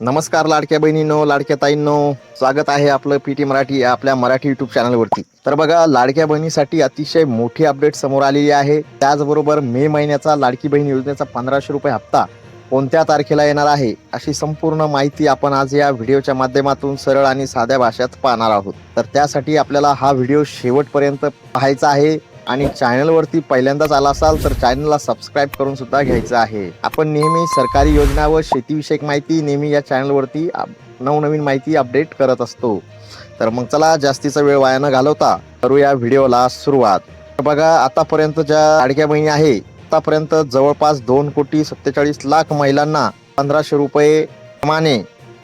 नमस्कार लाडक्या बहिणींनो लाडक्या ताईंनो. स्वागत आहे आपलं पी टी मराठी या आपल्या मराठी युट्यूब चॅनलवरती तर बघा लाडक्या बहिणीसाठी अतिशय मोठी अपडेट समोर आलेली आहे. त्याचबरोबर मे महिन्याचा लाडकी बहीण योजनेचा पंधराशे रुपये हप्ता कोणत्या तारखेला येणार आहे अशी संपूर्ण माहिती आपण आज या व्हिडिओच्या माध्यमातून सरळ आणि साध्या भाषेत पाहणार आहोत. तर त्यासाठी आपल्याला हा व्हिडिओ शेवटपर्यंत पाहायचा आहे. आणि चॅनलवरती पहिल्यांदाच आला असाल तर चॅनलला सबस्क्राईब करून सुद्धा घ्यायचं आहे. आपण नेहमी सरकारी योजना व शेतीविषयक माहिती नेहमी या चॅनलवरती नवनवीन माहिती अपडेट करत असतो. तर मग चला जास्तीचा वेळ वाया न घालवता करूया व्हिडिओला सुरुवात. तर बघा आतापर्यंत ज्या लाडक्या बहिणी आहे आतापर्यंत जवळपास दोन कोटी सत्तेचाळीस लाख महिलांना पंधराशे रुपये प्रमाणे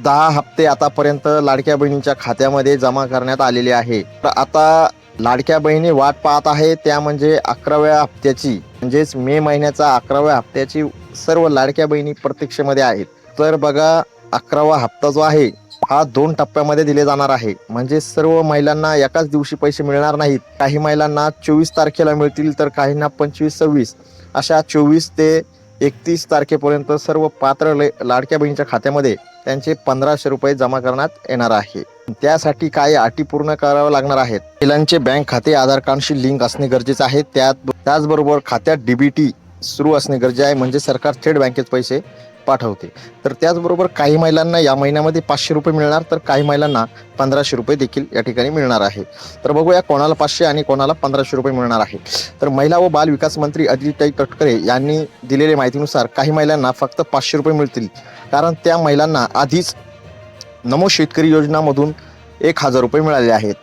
दहा हप्ते आतापर्यंत लाडक्या बहिणींच्या खात्यामध्ये जमा करण्यात आलेले आहे. तर आता लाडक्या बहिणी वाट पाहत आहे. त्या म्हणजे अकराव्या हप्त्याची म्हणजेच मे महिन्याचा अकराव्या हप्त्याची सर्व लाडक्या बहिणी प्रतीक्षेमध्ये आहेत. तर बघा अकरावा हप्ता जो आहे हा दोन टप्प्यामध्ये दिले जाणार आहे. म्हणजे सर्व महिलांना एकाच दिवशी पैसे मिळणार नाहीत. काही महिलांना चोवीस तारखेला मिळतील तर काहींना पंचवीस सव्वीस. अशा चोवीस ते एकतीस तारखेपर्यंत सर्व पात्र लाडक्या बहिणीच्या खात्यामध्ये त्यांचे पंधराशे रुपये जमा करण्यात येणार आहे. त्यासाठी काही अटी पूर्ण कराव्या लागणार आहेत. महिलांचे बँक खाते आधार कार्डशी लिंक असणे गरजेचे आहे. त्यात त्याचबरोबर खात्यात डीबीटी सुरू असणे गरजे आहे. म्हणजे सरकार थेट बँकेत पैसे पाठवते. तर त्याचबरोबर काही महिलांना या महिन्यामध्ये पाचशे रुपये मिळणार तर काही महिलांना पंधराशे रुपये देखील या ठिकाणी मिळणार आहे. तर बघूया कोणाला पाचशे आणि कोणाला पंधराशे रुपये मिळणार आहे. तर महिला व बाल विकास मंत्री अदिताई तटकरे यांनी दिलेल्या माहितीनुसार काही महिलांना फक्त पाचशे रुपये मिळतील. कारण त्या महिलांना आधीच नमो शेतकरी योजनामधून एक हजार रुपये मिळाले आहेत.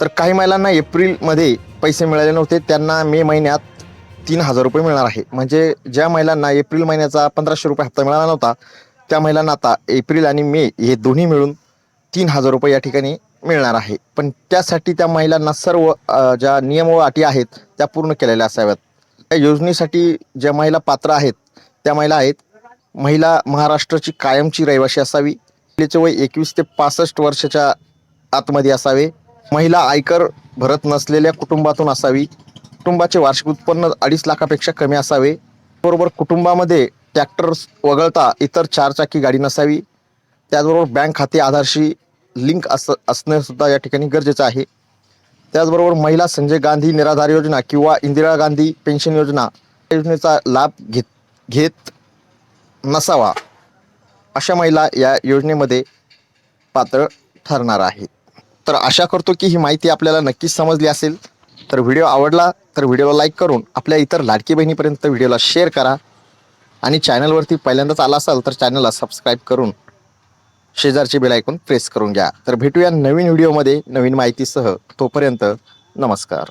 तर काही महिलांना एप्रिलमध्ये पैसे मिळाले नव्हते. त्यांना मे महिन्यात तीन हजार रुपये मिळणार आहे. म्हणजे ज्या महिलांना एप्रिल महिन्याचा पंधराशे रुपये हप्ता मिळाला नव्हता त्या महिलांना आता एप्रिल आणि मे हे दोन्ही मिळून तीन हजार रुपये या ठिकाणी मिळणार आहे. पण त्यासाठी त्या महिलांना सर्व ज्या नियम व अटी आहेत त्या पूर्ण केलेल्या असाव्यात. त्या योजनेसाठी ज्या महिला पात्र आहेत त्या महिला आहेत महिला महाराष्ट्राची कायमची रहिवाशी असावी महिलेचे वय एकवीस ते पासष्ट वर्षाच्या आतमध्ये असावे महिला आयकर भरत नसलेल्या कुटुंबातून असावी कुटुंबाचे वार्षिक उत्पन्न अडीच लाखापेक्षा कमी असावे. बरोबर कुटुंबामध्ये ट्रॅक्टर वगळता इतर चारचाकी गाडी नसावी. त्याचबरोबर बँक खाते आधारशी लिंक अस असणंसुद्धा या ठिकाणी गरजेचं आहे. त्याचबरोबर महिला संजय गांधी निराधार योजना किंवा इंदिरा गांधी पेन्शन योजना योजनेचा लाभ घेत घेत नसावा. अशा महिला या योजनेमध्ये पात्र ठरणार आहेत. तर आशा करतो की ही माहिती आपल्याला नक्कीच समजली असेल. तर व्हिडिओ आवडला तर व्हिडिओला लाईक करून आपल्या इतर लाडकी बहिणीपर्यंत व्हिडिओला शेअर करा. आणि चॅनलवरती पहिल्यांदाच आला असाल तर चॅनलला सबस्क्राईब करून शेजारची बेल ऐकून प्रेस करून घ्या. तर भेटूया नवीन व्हिडिओमध्ये नवीन माहितीसह. तोपर्यंत नमस्कार.